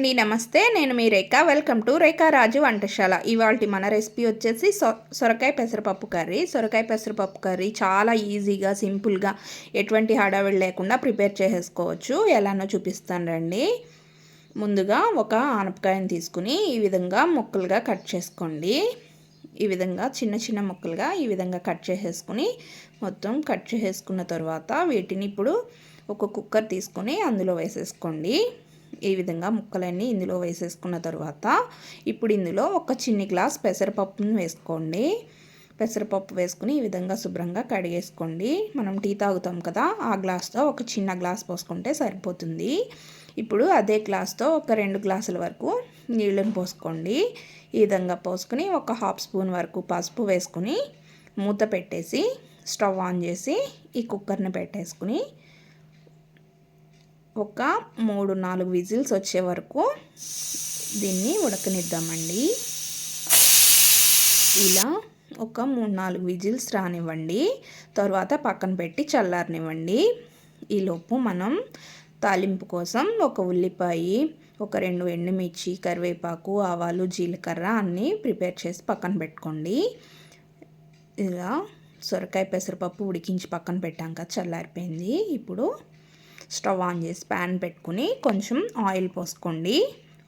అండి నమస్తే. నేను మీ రేఖ. వెల్కమ్ టు రేఖా రాజు వంటశాల. ఇవాళ మన రెసిపీ వచ్చేసి సొ సొరకాయ పెసరపప్పు కర్రీ. సొరకాయ పెసరపప్పు కర్రీ చాలా ఈజీగా సింపుల్గా ఎటువంటి హడావిడి లేకుండా ప్రిపేర్ చేసేసుకోవచ్చు. ఎలానో చూపిస్తాను రండి. ముందుగా ఒక ఆనపకాయని తీసుకుని ఈ విధంగా ముక్కలుగా కట్ చేసుకోండి. ఈ విధంగా చిన్న చిన్న ముక్కలుగా ఈ విధంగా కట్ చేసేసుకుని మొత్తం కట్ చేసేసుకున్న తర్వాత వీటిని ఇప్పుడు ఒక కుక్కర్ తీసుకొని అందులో వేసేసుకోండి. ఈ విధంగా ముక్కలన్నీ ఇందులో వేసేసుకున్న తర్వాత ఇప్పుడు ఇందులో ఒక చిన్ని గ్లాస్ పెసరపప్పును వేసుకోండి. పెసరపప్పు వేసుకుని ఈ విధంగా శుభ్రంగా కడిగేసుకోండి. మనం టీ తాగుతాం కదా ఆ గ్లాస్తో ఒక చిన్న గ్లాస్ పోసుకుంటే సరిపోతుంది. ఇప్పుడు అదే గ్లాస్తో ఒక రెండు గ్లాసుల వరకు నీళ్ళను పోసుకోండి. ఈ విధంగా పోసుకుని ఒక హాఫ్ స్పూన్ వరకు పసుపు వేసుకుని మూత పెట్టేసి స్టవ్ ఆన్ చేసి ఈ కుక్కర్ని పెట్టేసుకుని ఒక మూడు నాలుగు విజిల్స్ వచ్చే వరకు దీన్ని ఉడకనిద్దామండి. ఇలా ఒక మూడు నాలుగు విజిల్స్ రానివ్వండి. తర్వాత పక్కన పెట్టి చల్లారనివ్వండి. ఈలోపు మనం తాలింపు కోసం ఒక ఉల్లిపాయ ఒక రెండు ఎండుమిర్చి కరివేపాకు ఆవాలు జీలకర్ర అన్నీ ప్రిపేర్ చేసి పక్కన పెట్టుకోండి. ఇలా సొరకాయ పెసరపప్పు ఉడికించి పక్కన పెట్టాక చల్లారిపోయింది. ఇప్పుడు స్టవ్ ఆన్ చేసి ప్యాన్ పెట్టుకుని కొంచెం ఆయిల్ పోసుకోండి.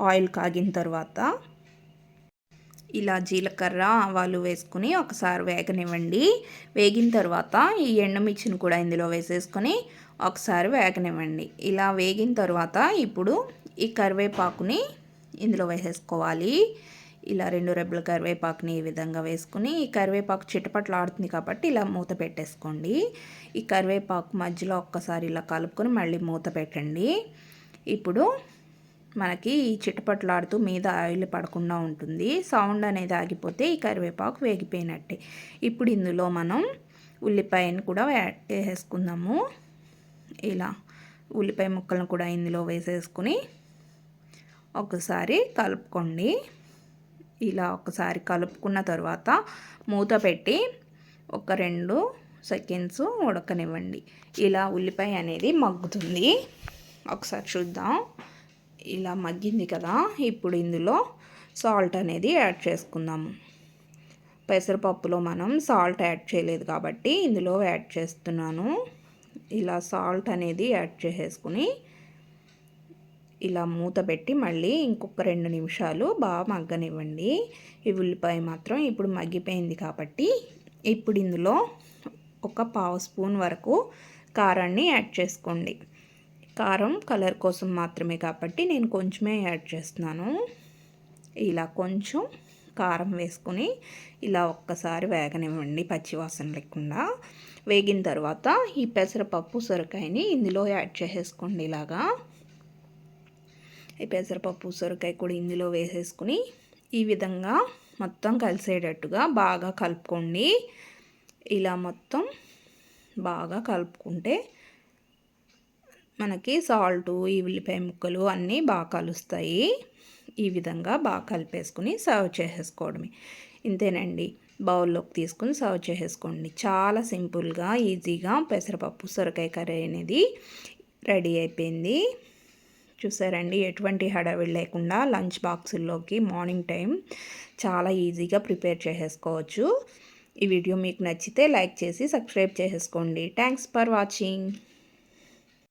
ఆయిల్ కాగిన తర్వాత ఇలా జీలకర్ర ఆవాలు వేసుకుని ఒకసారి వేగనివ్వండి. వేగిన తర్వాత ఈ ఎండుమిర్చిని కూడా ఇందులో వేసేసుకొని ఒకసారి వేగనివ్వండి. ఇలా వేగిన తర్వాత ఇప్పుడు ఈ కరివేపాకుని ఇందులో వేసేసుకోవాలి. ఇలా రెండు రెబ్బల కరివేపాకుని ఈ విధంగా వేసుకుని ఈ కరివేపాకు చిటపట్లు ఆడుతుంది కాబట్టి ఇలా మూత పెట్టేసుకోండి. ఈ కరివేపాకు మధ్యలో ఒక్కసారి ఇలా కలుపుకొని మళ్ళీ మూత పెట్టండి. ఇప్పుడు మనకి ఈ చిటపట్లాడుతూ మీద ఆయిల్ పడకుండా ఉంటుంది. సౌండ్ అనేది ఆగిపోతే ఈ కరివేపాకు వేగిపోయినట్టే. ఇప్పుడు ఇందులో మనం ఉల్లిపాయను కూడా వేసేసుకుందాము ఇలా ఉల్లిపాయ ముక్కలను కూడా ఇందులో వేసేసుకుని ఒకసారి కలుపుకోండి. ఇలా ఒకసారి కలుపుకున్న తర్వాత మూత పెట్టి ఒక రెండు సెకండ్స్ ఉడకనివ్వండి. ఇలా ఉల్లిపాయ అనేది మగ్గుతుంది. ఒకసారి చూద్దాం. ఇలా మగ్గింది కదా. ఇప్పుడు ఇందులో సాల్ట్ అనేది యాడ్ చేసుకుందాము పెసరపప్పులో మనం సాల్ట్ యాడ్ చేయలేదు కాబట్టి ఇందులో యాడ్ చేస్తున్నాను. ఇలా సాల్ట్ అనేది యాడ్ చేసేసుకుని ఇలా మూత పెట్టి మళ్ళీ ఇంకొక రెండు నిమిషాలు బాగా మగ్గనివ్వండి. ఈ ఉల్లిపాయ మాత్రం ఇప్పుడు మగ్గిపోయింది కాబట్టి ఇప్పుడు ఇందులో ఒక పావు స్పూన్ వరకు కారాన్ని యాడ్ చేసుకోండి. కారం కలర్ కోసం మాత్రమే కాబట్టి నేను కొంచెమే యాడ్ చేస్తున్నాను. ఇలా కొంచెం కారం వేసుకొని ఇలా ఒక్కసారి వేగనివ్వండి పచ్చివాసన లేకుండా. వేగిన తర్వాత ఈ పెసరపప్పు సొరకాయని ఇందులో యాడ్ చేసేసుకోండి ఇలాగా. ఈ పెసరపప్పు సొరకాయ కూడా ఇందులో వేసేసుకుని ఈ విధంగా మొత్తం కలిసేటట్టుగా బాగా కలుపుకోండి. ఇలా మొత్తం బాగా కలుపుకుంటే మనకి సాల్టు ఈ ఉల్లిపాయ ముక్కలు అన్నీ బాగా కలుస్తాయి. ఈ విధంగా బాగా కలిపేసుకుని సర్వ్ చేసేసుకోవడమే. ఇంతేనండి. బౌల్లోకి తీసుకుని సర్వ్ చేసేసుకోండి. చాలా సింపుల్గా ఈజీగా పెసరపప్పు సొరకాయ కర్రీ అనేది రెడీ అయిపోయింది. చూసారండి. ఎటువంటి హడావిడి లేకుండా లంచ్ బాక్సుల్లోకి మార్నింగ్ టైం చాలా ఈజీగా ప్రిపేర్ చేసేసుకోవచ్చు. ఈ వీడియో మీకు నచ్చితే లైక్ చేసి సబ్స్క్రైబ్ చేసేసుకోండి. Thanks for watching.